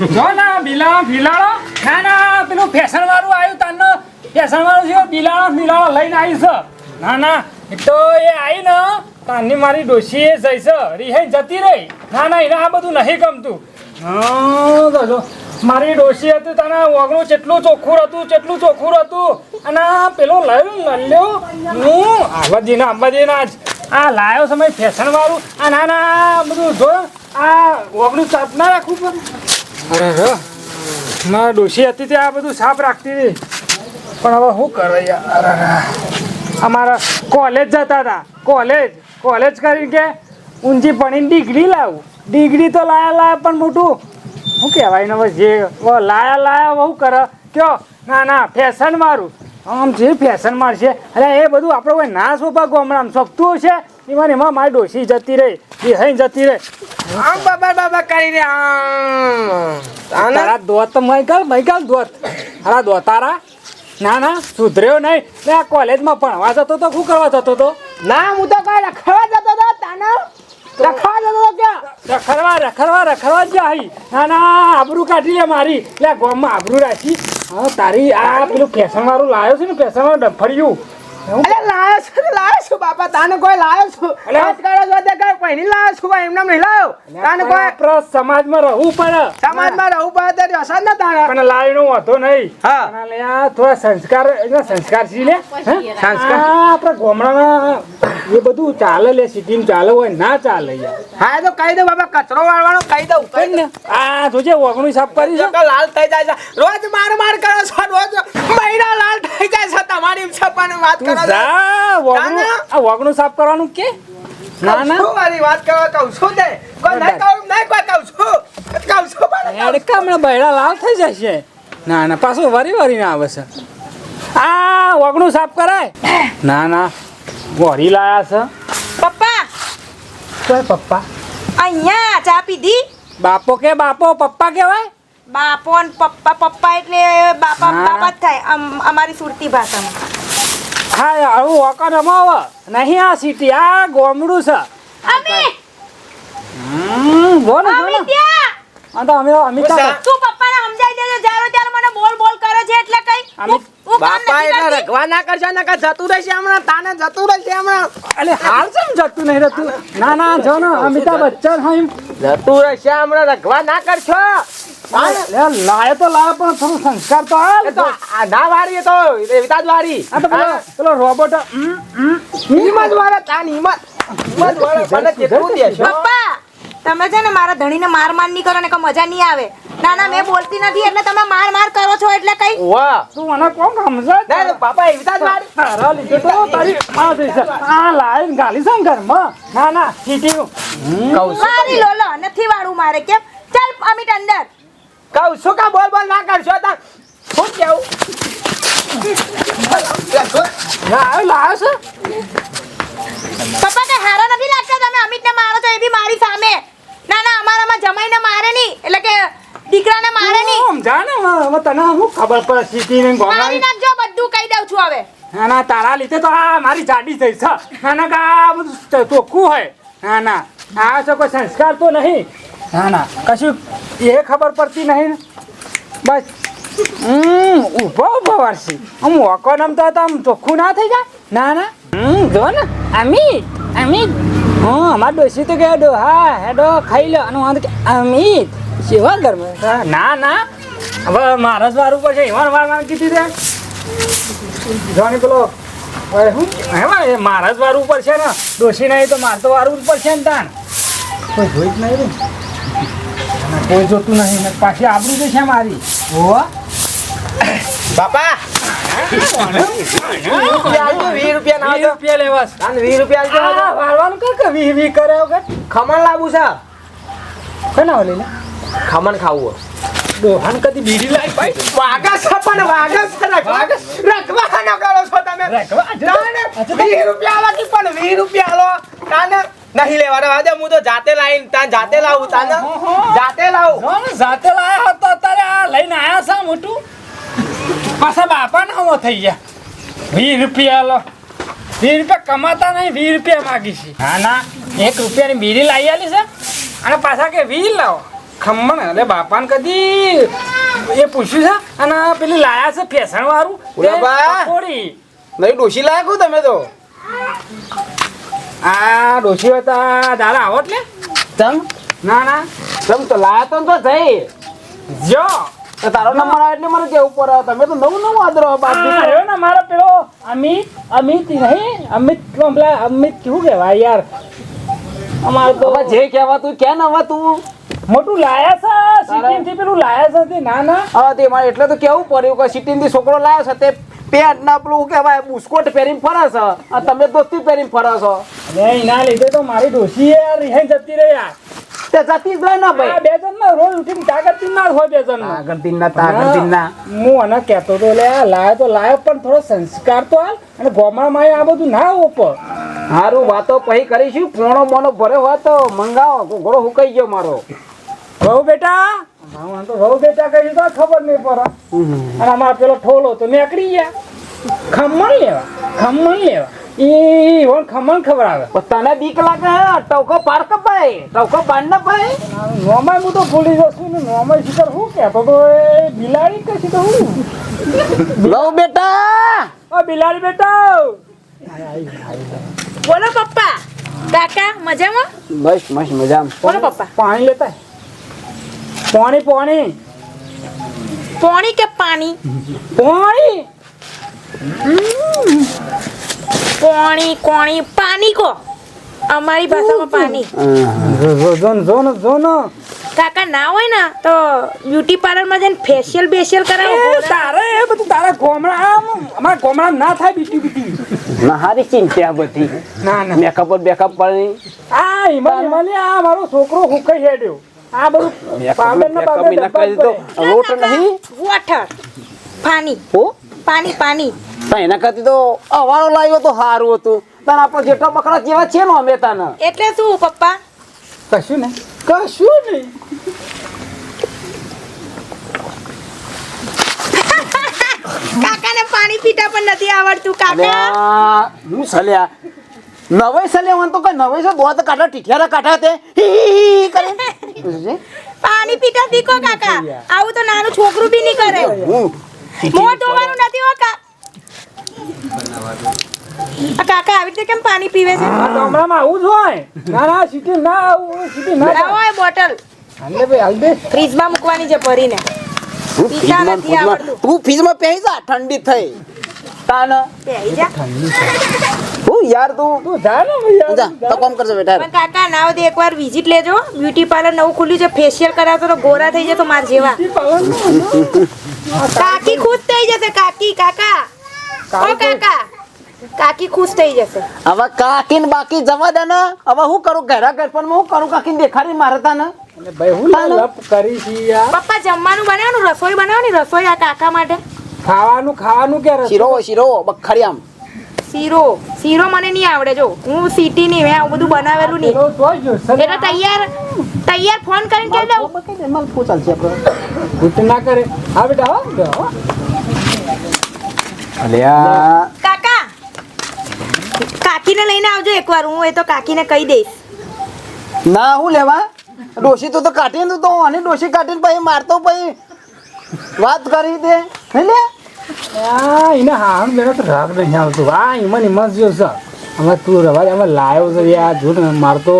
જો ના, બિલાડો બિલાડો ના ના, પેલું ફેશન વાળું આવ્યું તારનો. ફેશન વાળું છે, બિલાડો બિલાડો લઈને આવી છે. ના ના તો એ આવી ને તારની મારી ડોશી એ જઈશ રિહાઈ જતી રહી. ના ના, એને આ બધું નહીં ગમતું. હા મારી ડોશી હતી, તને ઓગણું કેટલું ચોખ્ખું હતું કેટલું ચોખ્ખું હતું. અને પેલો લયો લલ્યો હું આબાજીને અંબાજીના આ લાયો સમય ફેશન વાળું આ ના ના બધું જો, આ ઓગણું ચાપ ના રાખવું પડે. અરે ર. મારા હતી તે આ બધું સાફ રાખતી હતી. પણ હવે શું કરે યાર? અમારા કોલેજ જતા હતા. કોલેજ કોલેજ કરીને કે ઊંચી પડીને ડિગ્રી લાવું. ડિગ્રી તો લાયા લાયા પણ મોટું. શું કહેવાય ને હવે જે લાયા લાયા બહુ કરે. કયો? ના ના ફેશન મારું આમ જે ફેશન મારશે અરે એ બધું આપણે કોઈ ના સોપા ગોમડામાં સપતું હશે? એમાં એમાં મારી ડોસી જતી રહી એ હઈ જતી રહી. આમ બાબા બાબા કરીને આમ. આને તારા દોત તો મૈકાલ મૈકાલ દોત. તારા? દોતારા ના ના સુધર્યો નહીં. ને આ કોલેજમાં ભણવા જતો તો શું કરવા જતો તો? ના હું તો કઈ રખવા જતો તો તાને? રખવા જતો ક્યાં? રખડવા રખડવા રખડવા જ જાય. ના ના આબરૂ કાઢી લે મારી. લે ગોમમાં આબરૂ રાખી. હા તારી આ પેલું ફેશન વાળું લાવ્યો છે ને ફેશન વાળું ડફળિયું અરે લાયો છું લાયો છું બાપા તાને કોઈ લાયો છું? અલે. વાત તે કઈ કોઈ લાયો છું ભાઈ? એમને નહીં લાયો? તાને કોઈ આપણે સમાજમાં રહેવું પડે. સમાજમાં રહું પડે તો અસર ના તારા. પણ લાવીનો વાંધો નહીં. હા. અને થોડા સંસ્કાર એના સંસ્કાર છે લે સંસ્કાર? આપણા ગામડામાં એ બધું ચાલે લે સિટીમાં ચાલે હોય ના ચાલે યાર. હા તો કહી દઉં બાબા કચરો વાળવાનો કહી દઉં કહી ને આ જોજે ઓગણી સાફ કરી છે. લાલ થઈ જાય છે. રોજ માર માર કરો છો રોજ મહિના લાલ થઈ જાય છે તમારી છપાની વાત તું જા ના, ના. આ સાફ કરવાનું કે? ના ના. મારી વાત કરવા કહું છું કોઈ નહીં કહું નહીં કોઈ કહું છું. કહું છું પણ યાર કામણા બૈડા લાલ થઈ જશે. ના ના પાછું વરી વરીને આવે છે. આ ઓગણું સાફ કરાય. ના ના. વરી લાયા છે. પપ્પા. કોઈ પપ્પા? અહીંયા ચા પીધી? બાપો કે બાપો પપ્પા કહેવાય? બાપો અને પપ્પા પપ્પા એટલે બાપા. બાપા જ થાય અમારી સુરતી ભાષામાં. હા આવું વકર રમાવ. નહીં આ સિટી આ ગોમડું છે. અમે હમ, બોલ ને ને આ તો અમે અમે તું પપ્પાને સમજાઈ દેજો જારો ત્યારે મને બોલ બોલ કરે છે એટલે કઈ બાપા એટલે. રખવા ના કરશો કે જતું રહેશે હમણાં તાને જતું રહેશે હમણાં. અલે હાલ કેમ જતું નહીં રહેતું? ના ના જો ને અમિતાભ બચ્ચન હોય જતું રહેશે હમણાં રખવા ના કરશો. લાયો તો લાયો પણ થોડું સંસ્કાર તો હાલ તો ના એ તો રેવતાજ વાળી. આ તો પેલો પેલો રોબોટ. હિંમત વાળા તાન હિંમત. હિંમત વાળા મને કેટલું દેશો. પપ્પા તમે છે ને મારા ધણીને માર માર નહીં કરો ને કે મજા નહીં આવે. ના ના મેં બોલતી નથી એટલે તમે માર માર કરો છો એટલે કઈ વાહ. તું મને કોણ સમજે? ના બાપા એવતાજ વારી તારા લીધે તો તારી માં થઈ છે. આ લાઈન ગાલી છે ને ઘરમાં? ના ના સીટીનું કહું છું. મારી લોલો નથી વાળું મારે કેમ? ચાલ અમિત અંદર. કહું શું કા બોલ બોલ ના કરશો તા શું કેવું? લાયો લાયો છે? પપ્પા હારો નથી લાગતો તમે અમિતને મારો છો એ બી મારી સામે. ના ના અમારામાં જમાઈને મારે નહીં. એટલે કે દીકરાને મારે નહીં. સમજા ને હવે તને હું ખબર પડે મારી નાખજો બધું કહી દઉં છું હવે. ના ના તારા લીધે તો આ મારી જાડી થઈ છે. ના ના આ બધું ચોખ્ખું હોય. ના ના આ તો કોઈ સંસ્કાર તો નહીં. ના ના, કશું એ ખબર પડતી નહીં બસ. હમ, ઊભો ઊભો વારસી. આમ વોકો નમતો તો આમ ચોખ્ખું ના થઈ જાય? ના ના. હમ, જો ને. અમિત અમિત હા, અમાર ડોસી તો કહે ડો હા હેડો ખાઈ લો. અને વાંધો કે અમિત સેવા ગરમ ના ના. હવે મારા જ વારું પડશે. એમાં વાર વાર કીધી દે જોની પેલો હું? હે મારા જ વારું પડશે ને. ડોસી નહીં તો મારે તો જ પડશે ને તાણ. કોઈ જોઈ જ નહીં રે. કોઈ જોતું નહીં ને પાછી આબરૂ છે મારી. ઓ. બાપા! ખમણ લાવું છે. કોને ઓલી ખમણ ખાવું દોહાન કદી બીડી લાઈ ભાઈ. વાગા છે પણ વાગા છે રખવા. કરો છો તમે? રખવા? રૂપિયા આલો પણ વીસ રૂપિયા લો તાને નહીં લેવાના. વાદે હું તો જાતે લાઈન તાન જાતે લાવું તાને. જાતે લાવું. જાતે લાયા હતો અત્યારે આ લઈને આયા છે મોટું? પાછા બાપા ના થઈ ગયા. વીસ રૂપિયા લો. વીસ રૂપિયા કમાતા નહીં વીસ રૂપિયા માગી છે. ના ના. એક રૂપિયાની બીડી લાવી આલી છે અને પાછા કે વીસ લાવો. ખમણ અરે બાપાને કદી એ પૂછ્યું છે? અને પેલી લાયા છે ફેસણ વાળું ઓલા બા. પકોડી? નહીં ડોશી લાયા કહું તમે તો? આ ડોશી હતા દાદા આવો એટલે તમ? ના ના. તમ તો લાયા તો તો થઈ જો. તો તારો નંબર આવે એટલે મને કેવું પડે? તમે તો નવું નવું આદરો બાદ ને મારો પેલો અમિત અમિત નહીં અમિત પેલા અમિત કેવું કહેવાય યાર? અમારે તો જે કહેવાતું કે ક્યાં નવા તું. મોટું લાયા છે સિટીમથી પેલું લાયા છે ના ના. હવે તે મારે એટલે તો કેવું પડ્યું કે સિટીમાંથી છોકરો લાયા છે તે પેન્ટ ના પેલું કહેવાય બુસ્કોટ પહેરીને ફરે છે. અને તમે દોસ્તી પહેરીને ફરે છો. અરે એના લીધે તો મારી ડોસી યાર રિહાઈ જતી રહી યાર તે જતી જ ના ભાઈ. બે જણ ના રોજ ઉઠીને તાકાત ના હોય બે જણ આગળથી ના તાગળથી ના. હું અને કહેતો તો લે આ લાયો તો લાયો પણ થોડો સંસ્કાર તો હાલ અને ગોમામાં આ બધું ના ઉપર હારું વાતો પછી કરીશું. પોણો મોનો ભરે હોય તો મંગાવો. ઘોડો હુકાઈ ગયો મારો. બહુ બેટા. હા તો વહુ બેટા કહી તો ખબર નહીં પડે. અને અમારો પેલો ઠોલો તો નીકળી ગયા. ખમણ લેવા ખમણ લેવા. ઈ વણ ખમણ ખવડાવે. પણ તને બીક લાગે હે? ટવકો પાર કપાય ટવકો પાર ના પાય નોમાય હું તો ભૂલી જશું ને નોમાય શિખર શું કહેતો તો એ બિલાડી કશી તો હું? લવ બેટા! ઓ બિલાડી બેટા! બોલો પપ્પા કાકા મજામાં? બસ મસ્ત મજામાં. બોલો પપ્પા. પાણી લેતા પાણી પાણી પોણી કે પાણી પાણી પોણી કોણી પાણી કો અમારી ભાષામાં પાણી જોન જોન જોન કાકા ના હોય ને તો બ્યુટી પાર્લરમાં જઈને ફેશિયલ બેશિયલ કરાવો તારે એ બધું તારા ગોમડા અમારા ગોમડા ના થાય બીટી બીટી ના હારી ચિંતા બધી ના ના મેકઅપ બેકઅપ પડી આ હિમાલ હિમાલી આ મારો છોકરો હુકાઈ હેડ્યો આ બધું પાવડર ને પાવડર કરી તો રોટ નહીં? વોટર. પાણી. હો? પાણી પાણી. પણ એના કરતી તો અવાળો લાવ્યો તો સારું હતું. તને આપણે જેટલા બકરા જેવા છે ને અમે તને. એટલે શું પપ્પા? કશું નહીં. કશું નહીં. કાકાને પાણી પીતા પણ નથી આવડતું કાકા. હું સલ્યા. નવે સલ્યા તો કઈ નવે સો દોત કાઢા ટીઠિયારા કાઢા તે. હી હી હી કરીને પાણી પીતા દીકો કાકા. આવું તો નાનું છોકરું બી નહીં કરે. હું મોં ધોવાનું નથી હો કા. કાકા આવી રીતે કેમ પાણી પીવે છે? ગામડામાં આવું જ હોય. ના ના સિટી ના આવું સિટી ના એ બોટલ. હાલે ભાઈ હાલ દે. ફ્રીજમાં મૂકવાની છે ભરીને. પીતા ફ્રીજમાં નથી આવડતું. તું ફ્રીજમાં પહેરી જા ઠંડી થઈ. તાન. પહેરી જા હું યાર તું તું જા ને ભાઈ જા તો કામ કરજો બેટા. પણ કાકા ના તો એકવાર વિઝિટ લેજો. બ્યુટી પાર્લર નવું ખુલ્યું છે ફેશિયલ કરાવતો તો ગોરા થઈ જતો માર જેવા. કાકી ખુશ થઈ જશે કાકી કાકા. ઓ કાકા. કાકી ખુશ થઈ જશે. હવે કાકીન બાકી જવા દે ને. હવે હું કરું? ઘરા પણ હું કરું? કાકીન દેખાડી મારે ને. અને ભાઈ હું લપ કરી છી યાર. પપ્પા જમવાનું બનાવવાનું રસોઈ બનાવવાની રસોઈ આ કાકા માટે? ખાવાનું ખાવાનું કે શીરો શીરો બખરી આમ. શીરો. શીરો મને નહીં આવડે. જો હું સિટી ની મેં આવું બધું બનાવેલું નહીં. એટલે તૈયાર તૈયાર ફોન કરીને કહી દઉં આપણે ના કરે. હા બેટા હો અલ્યા. કાકા કાકીને લઈને આવજો એકવાર. હું એ તો કાકીને કહી દઈશ. ના હું લેવા? ડોશી તું તો કાઢીને તું તો અને ડોશી કાઢીને પછી મારતો પછી વાત કરી દે. હે લે? આ એને હા બેટા તો રાગ નહીં આવતું. આ ઈમન ઈમન જો છે? અમે તું રવા અમે લાયો છે યાર. જો ને મારતો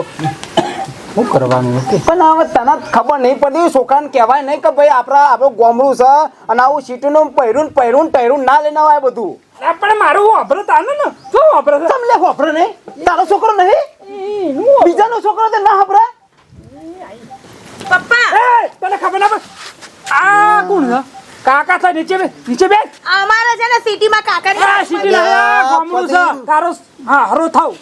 શું કરવાનું? ઓકે. પણ હવે તને ખબર નહીં પડતી છોકરાને કહેવાય નહીં કે ભાઈ આપણા આપણું ગોમડું છે અને આવું સીટુનું પહેરું પહેરું ને પહેરું ના લઈને આવે બધું. આ પણ મારું વાપરો તાને ને. શું વાપરો તમને વાપરો લે નહીં. તારો છોકરો નહીં? હું બીજાનો છોકરો તો ના હપરા પપ્પા એ, તને ખબર ના આ કોણ છે? કાકા છે નીચે બે નીચે બે. અમારે છે ને સિટીમાં કાકા ની સિટી ના ગામડું છે. તારો હા હરો થાવ.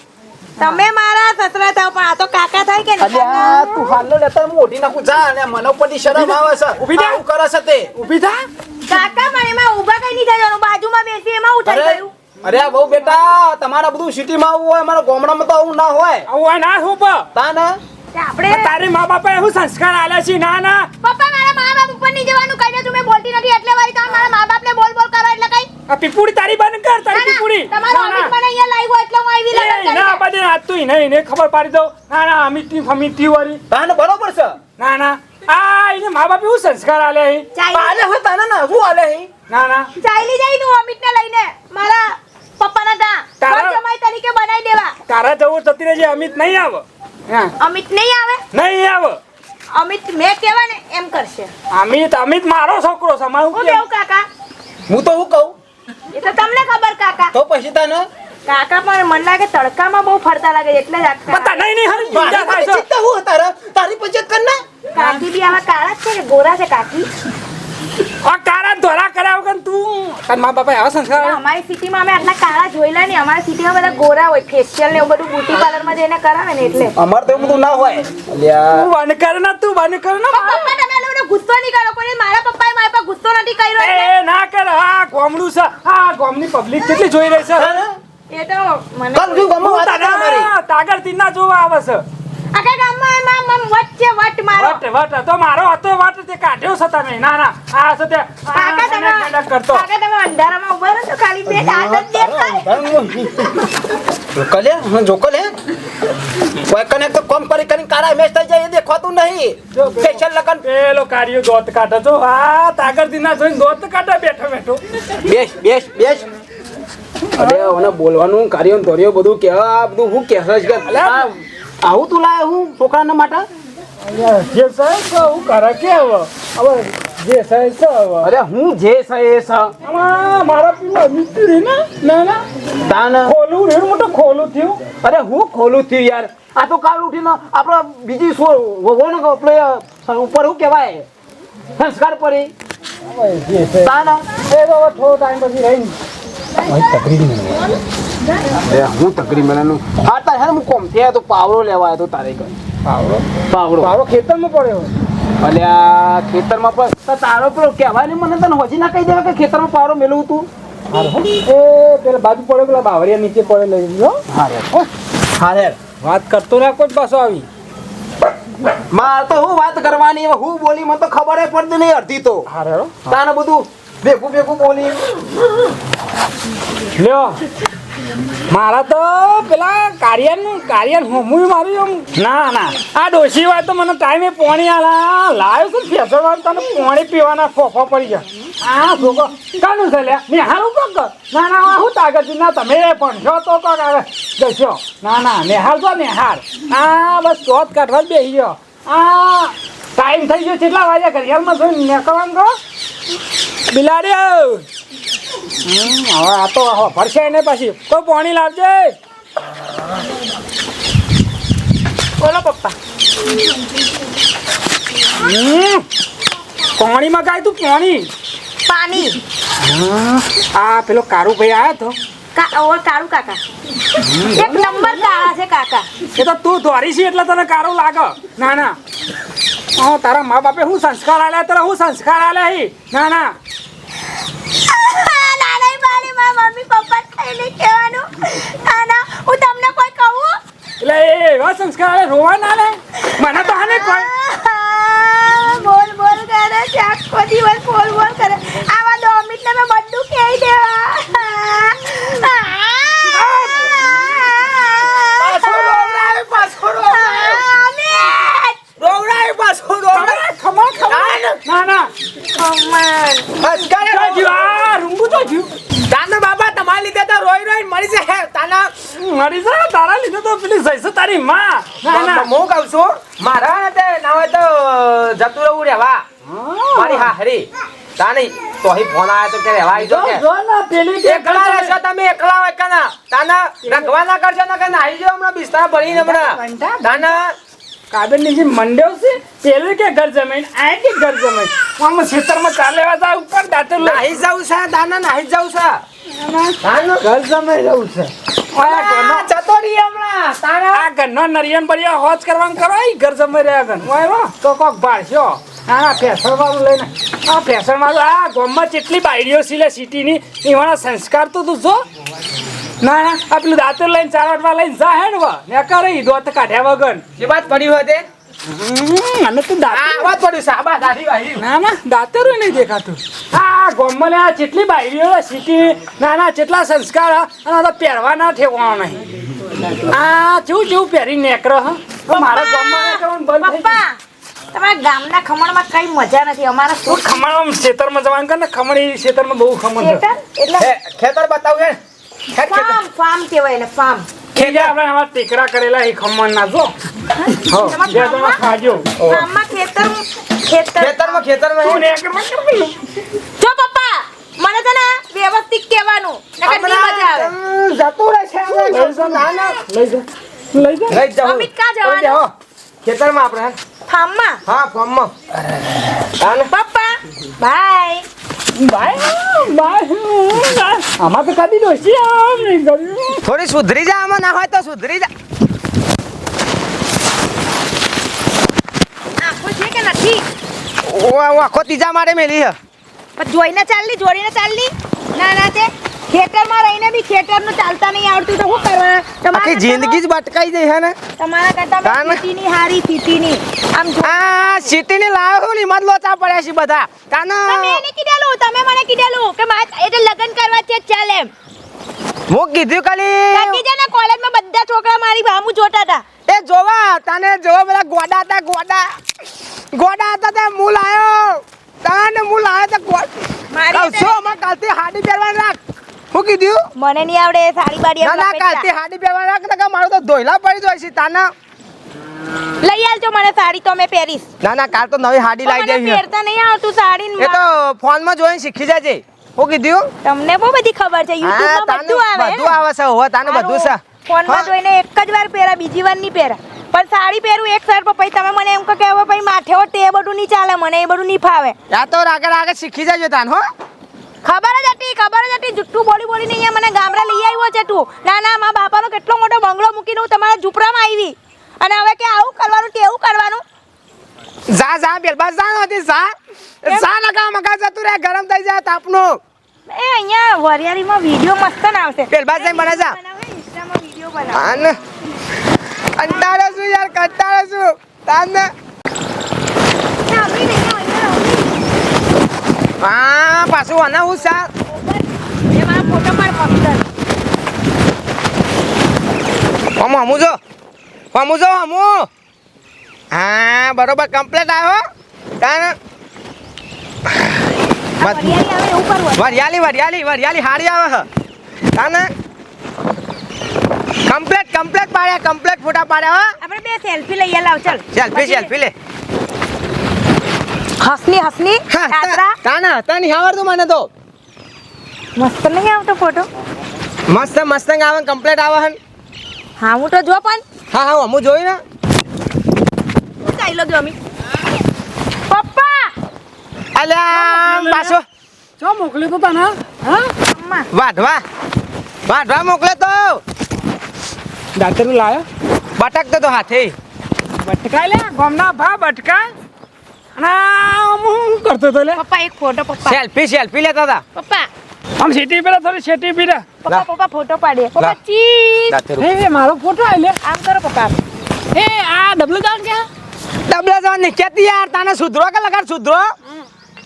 તમે મારા સસરા થાવ પણ આ તો કાકા થાય કે નહીં અલ્યા તું હાલો લેતા મોઢી નાખું. જા અને મને ઉપરથી શરમ આવે છે. ઊભી થા. કરે છે તે. ઊભી થા. કાકા મને એમાં ઊભા કઈ નહીં થવાનું. બાજુમાં બેસી એમાં ઉઠાઈ અરે ગયું. અરે બહુ બેટા તમારા બધું સિટીમાં આવું હોય અમારા ગામડામાં તો આવું ના હોય. આવું આ ના શું તા ને આપણે તારી મા બાપા એવું સંસ્કાર આલ્યા છે? ના ના. પપ્પા મારા મા બાપ ઉપર નહીં જવાનું. કહી દે તું મેં બોલતી નથી. એટલે વારી તમે મારા મા બાપને બોલ બોલ કરો એટલે કઈ આ પીપુડી તારી બંધ કર તારી પીપુડી. તમારો. અમિત મને અહીંયા લાવ્યો એટલે હું આવી લગન ના બધે હાથ તું નહીં એને ખબર પાડી દઉં. ના ના અમિતની ફમિતથી વળી. તા બરોબર છે? ના ના. આ એને મા બાપ એવું સંસ્કાર આલે હી? આલે હોય તને ના હું આલે હી? ના ના. ચાલી જઈ નું અમિત ને લઈને. મારા પપ્પાના ત્યાં તારા- જમાઈ તરીકે બનાવી દેવા. તારા જવું જતી રહેજે અમિત નહીં આવે. હા અમિત નહીં આવે? નહીં આવે. અમિત મેં કહેવા ને એમ કરશે. અમિત અમિત મારો છોકરો છે મારું હું કેવું કાકા? હું તો હું કહું? એ તો તમને ખબર કાકા. તો પછી તને? કાકા પણ મને લાગે તડકામાં બહુ ફરતા લાગે એટલે જ પણ કાળા. નહીં હરી મારી થાય છે. હું તારા તારી પછી કર ના કાકી બી આવા કાળા જ છે કે ગોરા છે કાકી. આ ધોરા કર્યા વગર તું. તાર મા બાપા આવા સંસ્કાર અમારી સિટીમાં અમે આટલા કાળા જોયેલા નહીં. અમારી સિટીમાં બધા ગોરા હોય ફેશિયલ ને એવું બધું બ્યુટી પાર્લરમાં જઈને કરાવે ને એટલે. અમાર તો એવું બધું ના હોય. તું બંધ કર ને તું બંધ કર ને. પપ્પા તમે આ ગુસ્સો નહીં કરો. કોઈ મારા પપ્પાએ મારા પર ગુસ્સો નથી કર્યો એ ના કર. આ ગોમડું છે. આ ગોમની પબ્લિક કેટલી જોઈ રહી છે? એ તો મને તાગર તીના જોવા આવે છે. આખા ગામમાં એમાં આમ વચ્ચે વટ મારો. વટ વટ તો મારો હતો વટ તે કાઢ્યો છે તમે. ના ના આ છે તે. કાકા તમે નાટક નાટક કરતો. કાકા તમે અંધારામાં ઊભા રહો તો ખાલી બે દાંત દેખાય. જોકલે હા જોકલે કોઈ કને તો કોમ કરી કરીને કારા મેચ થઈ જાય એ દેખાતું નહીં. સ્પેશિયલ લગન. પેલો કાર્યો દોત કાઢે છો. આ તાગર તીના જોઈને દોત કાઢો બેઠો બેઠો. બેસ બેસ બેસ. અરે ઓને બોલવાનું કાર્ય ધોર્યો બધું કેવા આ બધું હું કહેશે કે આ આવું તું લાય હું છોકરાના માટે? જે સાહેબ છે હું કરે કે હવે હવે જે સહે છે હવે. અરે હું જે છે? એ છે મારા પેલો મિસ્ત્રી ને? ના ના. તાન? ખોલું રેડ મોટો ખોલું થયું. અરે હું ખોલું થયું યાર. આ તો કાલ ઉઠીને આપણે બીજી સો વગોને આપણે ઉપર શું કહેવાય? સંસ્કાર પરી તાન? એ તો થોડો ટાઈમ પછી રહીને. અરે હું તકરી મેળાનું હા તારે હું કોમ થયા તો પાવડો લેવા આવ્યો તો તારે કઈ પાવડો? પાવડો. પાવડો ખેતરમાં પડ્યો આ ખેતરમાં પણ તારો પેલો કહેવાય ને મને તને હજી ના કહી દેવા કે ખેતરમાં પાવડો મેળવું તું? એ પેલા બાજુ પડે પેલા બાવળિયા નીચે પડે લઈ લો હારે. હારે. વાત કરતો રાખો જ પાછો આવી. માર તો હું વાત કરવાની હું બોલી મને તો ખબર પડતી નહીં અડધી તો. હારે. તાને બધું ભેગું ભેગું બોલી. લ્યો. મારા તો પેલા કાર્યનું કાર્યન હોમું મારું એમ. ના ના. આ ડોશી વાત તો મને ટાઈમે પોણી આલા. લાવ્યો છું ફેસર તને પોણી પીવાના ફોફા પડી ગયા. આ છોકરો કાનું છે લ્યા નિહાળ ઉપર કર. ના ના આ હું તાગત ના તમે પણ છો તો કોક આવે. જશો. ના ના નિહાલ તો નિહાલ આ બસ ચોથ કાઢવા જ બેસી ગયો. આ ટાઈમ થઈ ગયો કેટલા વાગ્યા ઘડિયાળમાં જોઈને નીકળવાનું બિલાડી હવે આ તો ભરશે ને પછી. કોઈ પાણી લાવજે. બોલો પપ્પા. પાણી મગાય તું પાણી. પાણી. આ પેલો કારુ ભાઈ આવ્યો તો. કા ઓર કાળું કાકા. એક નંબર કાળા છે કાકા. એ તો તું ધોરી છે એટલે તને કારું લાગે. ના ના. હા તારા મા બાપે શું સંસ્કાર આલ્યા તારા શું સંસ્કાર આલ્યા હી? ના ના નાના બાળી મારા મમ્મી થઈને કહેવાનું? નાના હું તમને કોઈ કહું? એટલે એ એવા સંસ્કાર આલે રોવા ના? લે મને તો આને કોઈ. બોલ બોલ કરે છે આખો દિવસ બોલ બોલ કરે. આવા દો મિનિટને મેં બધું કહી દેવા. ના ના. બસ કરે આ રૂંગું તો જીવ. તાના બાબા તમારી લીધે તો રોઈ રોઈ મરી છે તાના મરી છે તારા લીધે તો પેલી જઈશે તારી માં. ના ના. હું કહું છું મારા તે ના હોય તો જતું રહેવું રહેવા મારી હા હરી. તાની તો અહીં ફોન આવ્યો તો કે રહેવા આવી જો જો ના પેલી કે એકલા રહેશો તમે એકલા હોય કના તાના રખવા ના કરશો ના કે નાહી જાઓ હમણાં બિસ્તરા ભરીને હમણાં. તાના કાબેલની જે મંડ્યો છે પેલું કે ઘર જમીન આ કે ઘર જમીન? આમ ખેતરમાં ચાલ લેવા જા ઉપર દાંતર લે. નાહી જાઉં છે દાના નાહી જાઉં છે. તાના ઘર જમીન રહું છે. આ ઘરનો નરિયન બરિયા હોજ કરવાનું કરો ઈ ઘર જમાઈ રહ્યા ઘર. તો કોક ભાળશો. હા વાળું લઈને. આ ફેશન વાળું આ ગામમાં કેટલી બાયડીઓ છે લે સિટીની એવાના સંસ્કાર તો તું જો. ના ના આ પેલું દાંતર લઈને ચાર વાટવા લઈને જા ને કરે ઈ દોત કાઢ્યા વગર. જે વાત પડી હોય તે? હમ, અને તું દાંતર આ વાત પડ્યું છે દાઢી વાળી ના ના દાંતરું નહીં દેખાતું. આ ગોમલે આ જેટલી બાયરીઓ સિટી ના ના જેટલા સંસ્કાર પહેરવાના અને આ તો પહેરવા ઠેવાનો નહીં. આ જેવું જેવું પહેરી નેકરો હા. મારા ગામમાં બંધ થઈ તમારા ગામના ખમણમાં કઈ મજા નથી? અમારા શું ખમણ આમ ખેતરમાં જવાનું? કર ને ખમણી એ ખેતરમાં બહુ ખમણ છે. ખેતર? એટલે? હે, ખેતર બતાવ ખેતર ફાર્મ ફાર્મ કહેવાય એટલે ફાર્મ. ખેતર આપણે આવા ટેકરા કરેલા એ ખમણ ના બે ખાજો. ફાર્મમાં ખેતર ખેતર. ખેતરમાં ખેતરમાં. ને. જો પપ્પા મને છે ને વ્યવસ્થિત કહેવાનું. નકર નહીં મજા આવે. જતું રહેશે હવે. ના, ના. લઈ જા. લઈ જા. લઈ જ અમિત ક્યાં જવાનું? ખેતરમાં આપણે. ફાર્મમાં? હા ફોર્મમાં. પપ્પા બાય. આમાં તો કદી ડોસી આમ નહીં કર્યું થોડી સુધરી જા આમાં ના હોય તો સુધરી જા. આખો છે કે નથી? ઓ આખો તીજા મારે મેલી હે જોઈને ચાલલી જોડીને ચાલલી ના ના તે ખેતરમાં રહીને બી ખેતરનું ચાલતા નહીં આવડતું તો શું કરવા? તમારી જિંદગી જ ભટકાઈ જઈ હે ને? તમારા કરતા ના, ના. સિટીની હારી સિટીની. આમ જો આ સિટી ની લાવ્યો હું મત લોચા પડ્યા છે બધા. તાનો તમે એને કીધેલું તમે મને કીધેલું કે મારે એટલે લગ્ન કરવા છે ચાલ એમ. હું કીધું ખાલી છે ને કોલેજમાં બધા છોકરા મારી ભામું જોતા હતા. એ જોવા તને જોવા બધા ગોડા હતા ગોડા. ગોડા હતા તે મૂલ આવ્યો તને મૂલ લાયો તો મારી છું અમાર કાલથી હાડી પહેરવાની રાખ. હું કીધું? મને નહીં આવડે સાડી બાડી ના ના લપેટતા. હાડી પહેરવા રાખ નકર મારું તો ધોયલા પડી જાય છે તાના. લઈ આવજો મને સાડી તો મે પહેરીશ. ના ના કાલ તો નવી હાડી લાવી મને દેવી પહેરતા નહીં આવતું સાડી એ તો ફોનમાં જોઈને શીખી જાજે. હું કીધું? તમને બહુ બધી ખબર છે યુટ્યુબમાં બધું આવે. બધું આવે છે હોવે તાનું બધું છે. ફોનમાં જોઈને એક જ વાર પહેરા બીજી વાર નહીં પહેરા. પણ સાડી પહેરું એક સર પછી તમે મને એમ કહો કે હવે પછી માથે તે બધું નહીં ચાલે મને એ બધું નહીં ફાવે. આ તો આગળ આગળ શીખી જજો તાન હો. ખબર જ હતી ખબર જ હતી. જુઠ્ઠું બોલી બોલીને અહીંયા મને ગામડા લઈ આવ્યો છે તું. ના ના મારા બાપાનો કેટલો મોટો બંગલો મૂકીને હું તમારા ઝૂંપડામાં આવી. અને હવે કે આવું કરવાનું તેવું કરવાનું? જા જા બેલબા જા નહોતી જા. જા લગા મગા જતું રે ગરમ થઈ જાય તાપનો. એ અહીંયા વરિયાળીમાં વીડિયો મસ્ત ના આવશે. બેલબા જઈ મને જા. બનાવે, ઇન્સ્ટામાં વીડિયો બનાવે. કંટાળો છું યાર કંટાળો છું. તાને. ના, આવી નહીં, અહીંયા હા. પાછું આના હું સા એ મારા ફોટો માર મસ્ત હમ હમું જો. હમું જો હમું હા બરોબર કમ્પ્લીટ આવ્યો તાને વરિયાળી વરિયાળી વરિયાળી હારી આવે હ. તાને કમ્પ્લીટ કમ્પ્લીટ પાડ્યા કમ્પ્લીટ ફોટા પાડ્યા હો. આપણે બે સેલ્ફી લઈએ લાવ ચાલ. સેલ્ફી સેલ્ફી લે. હસની હસની યાત્રા. તાને હતા નહીં આવડતું મને તો મસ્ત નહીં આવતો ફોટો મસ્ત મસ્ત આવે કમ્પ્લીટ આવે હન હા હું તો જો પણ. હા હા હું જોઈ ને. હું ચાલ્યો જો અમી. પપ્પા! અલ્યા પાછો. જો મોકલ્યો તો તને? હા? અમ્મા. વાઢવા વાઢવા મોકલે તો. દાતરું લાયો. બટકતો તો હાથે. બટકાય લે ગોમના ભા આમ હું કરતો તો લે? પપ્પા એક ફોટો પપ્પા. સેલ્ફી સેલ્ફી લેતા હતા. પપ્પા. આમ સીટી પેલા થોડી સીટી પીડા પપ્પા. પપ્પા ફોટો પાડીએ પપ્પા. ચીઝ. મારો ફોટો લે. આમ કરો પપ્પા. એ આ ડબલ જાણ ક્યાં? ડબલા જવા નહીં. કેતી યાર તાને સુધરો કે લગાડ સુધરો?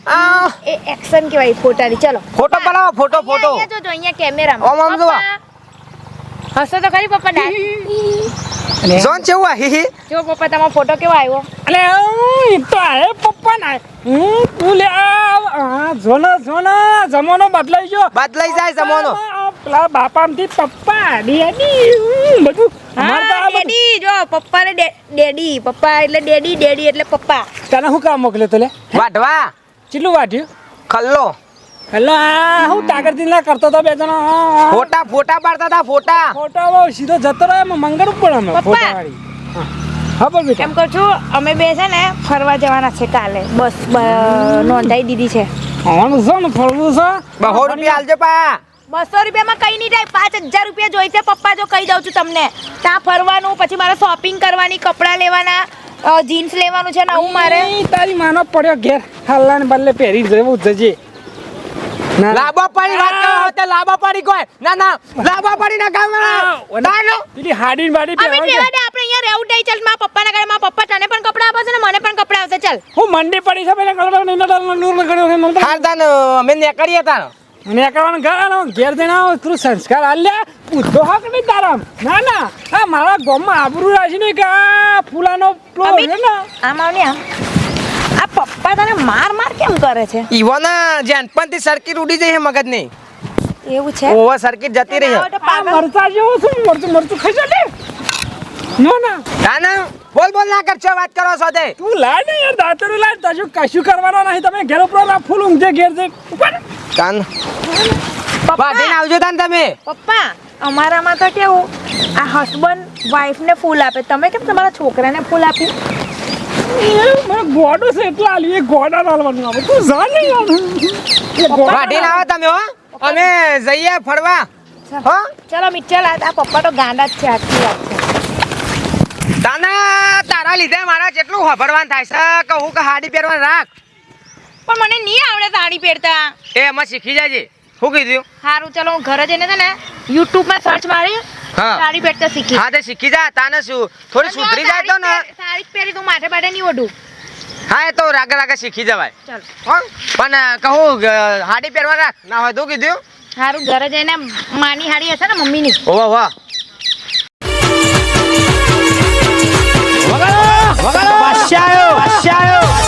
આ. એ એક્શન કહેવાય ફોટાની. ચલો. ફોટો બનાવો ફોટો ફોટો. અહીંયા જોજો અહીંયા કેમેરામાં. જોવા. પપ્પા. હસો તો ખરી પપ્પા ડાય. જોન છે આ? હી જો પપ્પા તમારો ફોટો કેવો આવ્યો? અલે હું તો આય પપ્પા ના. હું તું લે આ જોનો જોનો જમાનો બદલાઈ ગયો. બદલાઈ જાય જમાનો. પેલા બાપામાંથી પપ્પા ડેડી બધું. હા ડેડી જો પપ્પા ને ડે- ડેડી. પપ્પા એટલે ડેડી ડેડી એટલે પપ્પા. તને હું કામ મોકલ્યો તો લે? વાઢવા. કેટલું વાટ્યું ખલ્લો. હેલો આ હું તાગરથી ના કરતો તો બે જણા ફોટા ફોટા પાડતા હતા ફોટા. ફોટો સીધો જતો રહ્યો એમાં મંગળ પણ અમે ફોટા વાળી હા. હા બોલ બેટા. એમ કહું છું અમે બે છે ને ફરવા જવાના છે કાલે. બસ નોંધાઈ દીધી છે. આવવાનું છે ને ફરવું છે? બહો રૂપિયા આલજો પા. બસો રૂપિયામાં કઈ નહીં થાય પાંચ હજાર રૂપિયા જોઈશે પપ્પા જો કહી દઉં છું તમને. ત્યાં ફરવાનું પછી મારે શોપિંગ કરવાની કપડાં લેવાના જીન્સ લેવાનું છે નવું મારે. તારી માનો પડ્યો ઘેર. હાલ ને બદલે પહેરી જવું જજે. ના લાંબા પાડી વાત કરો તો લાંબા પાડી કોઈ. ના ના. લાબા પાડી ના પેલી હાડી ને બાડી અમે પહેરવા દે આપણે અહીંયા રહેવું નહીં. ચાલ મારા પપ્પાના ઘરે મારા પપ્પા તને પણ કપડા આપશે ને મને પણ કપડા આવશે ચાલ. હું મંડી પડી છે પેલા કલર ને નડલ નૂર ને કર્યો છે અમે નેકળીએ તાનો મને એકવાનું ઘર જઈને તું સંસ્કાર આલ્યા. પૂછતો હક નહીં તારામ ના ના. આ મારા ગામમાં આબરૂ રાખી ને કે આ ફૂલાનો પેલો છે ને. આમ આવ આમ. પપ્પા તને માર માર કેમ કરે છે? ઈવોના જાનપણથી સર્કિટ ઉડી જાય મગજ નહીં એવું છે? ઓવર સર્કિટ જતી રહી. આવો છે તો આ પાગલ મરચા જેવું શું મરચું મરચું ખાઈ જા લે. નો ના. તાના બોલ બોલ ના કરશો વાત કરો છો તે તું લાય ને યાર દાતરું લાય તાજુ કશું કરવાનો નહીં. તમે ઘેર ઉપર આ ફૂલ ઊંઘે ઘેર જઈ ઉપર તાન પપ્પા. વાટીને આવજો તાન તમે. પપ્પા અમારામાં તો કેવું આ હસબન્ડ વાઈફને ફૂલ આપે. તમે કેમ તમારા છોકરાને ફૂલ આપ્યું મને ગોડો છે એટલે આલી એ ગોડા લાવવાનું આવે તું જા ને યાર. એ ગોડા તમે હો? અમે જઈએ ફરવા. હો? ચલો મિચ્છર આ પપ્પા તો ગાંડા જ છે આખી વાત છે. તાના તારા લીધે મારા જેટલું હભરવાન થાય છે કે હું કે હાડી પહેરવાનું રાખ. પણ મને નહીં આવડે સાડી પહેરતા. એ એમાં શીખી જાજે. શું કીધું? સારું ચલો હું ઘરે જઈને છે ને યુટ્યુબમાં સર્ચ મારી. સાડી પહેરતા શીખી હા તે શીખી જા તાને શું? થોડી સુધરી જાય તો ને. સાડી પહેરી તું માથે બાડે નહીં ઓઢું. હા એ તો રાગે રાગે શીખી જવાય. ચાલો. પણ કહું હાડી પહેરવા રાખ. ના હોય તો કીધું. સારું ઘરે જઈને માની હાડી હશે ને મમ્મી ની ઓવા વાહ વગાડો. વગાડો. બાદશાહ આવ્યો